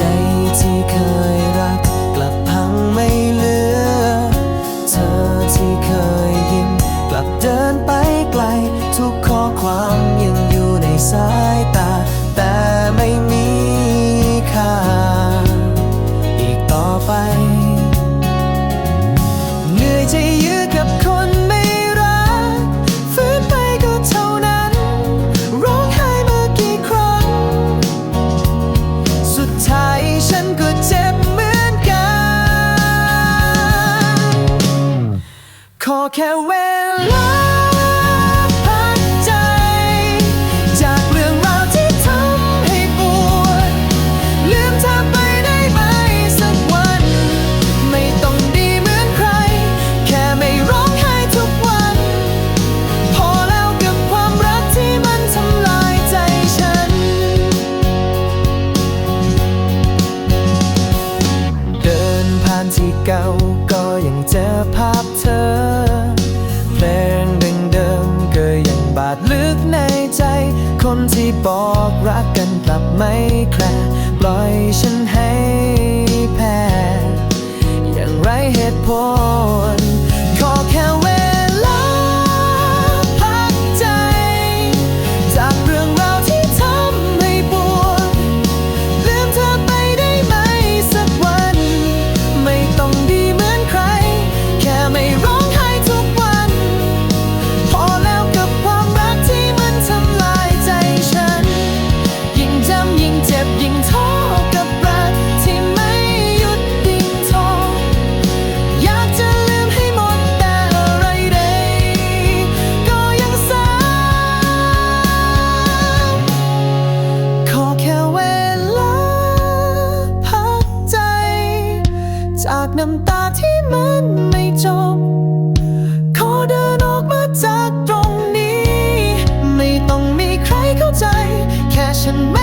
say อแค่เวลาพักใจ จากเรื่องราวที่ทำให้ปวด ลืมเธอไปได้ไหมสักวัน ไม่ต้องดีเหมือนใคร แค่ไม่ร้องไห้ทุกวัน พอแล้วกับความรักที่มันทำลายใจฉัน เดินผ่านที่เก่าก็ยังเจอภาพเธอ บอกรักกันกลับไม่แคร์ปล่อยฉันให้แพ้อย่างไรเหตุผล น้ำตาที่มันไม่จบ ขอเดินออกมาจากตรงนี้ ไม่ต้องมีใครเข้าใจ แค่ฉัน